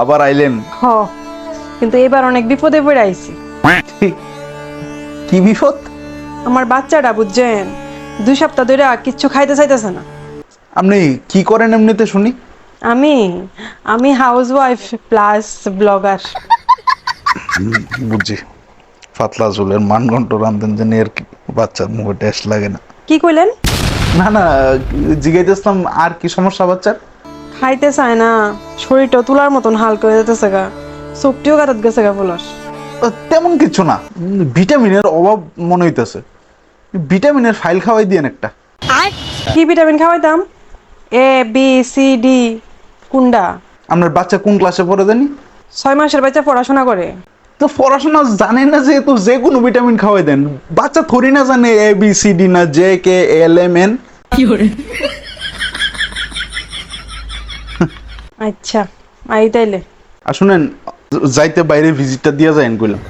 আবার আইলেন? হ কিন্তু এবার অনেক বিপদে পড়ে আইছি। কি বিপদ? আমার বাচ্চাটা বুঝছেন? দুই সপ্তাহ ধরে কিচ্ছু খাইতে চাইতেছে না। আপনি কি করেন এমনিতে শুনি? আমি আমি হাউস ওয়াইফ প্লাস ব্লগার বুঝছি। পাতলা চুলের মানগন্ট রান্ধেন আর কি বাচ্চার মুখে টেস্ট লাগে না। কি কইলেন? না না জিগাইতেছিলাম আর কি সমস্যা বাচ্চার? খাইতে চায় না শরীরটা তুলার মতন হালকা হয়ে যেতেছে গা। চোখটিও কাটাত গেছে গা আহ, তেমন কিছু না। ভিটামিনের অভাব মনে হইতেছে। ভিটামিনের ফাইল খাওয়াই দিয়েন একটা। কি ভিটামিন খাওয়াইতাম? এ বি সি ডি কুন্ডা। আপনার বাচ্চা কোন ক্লাসে পড়ে জানি? ছয় মাসের বাচ্চা পড়াশোনা করে। তো পড়াশোনা জানে না যেহেতু যে কোনো ভিটামিন খাওয়াই দেন। বাচ্চা থরি না জানে এ বি সি ডি না J K L M N. আচ্ছা আই তাইলে। আর যাইতে বাইরে ভিজিটটা দিয়া যায় কইলাম।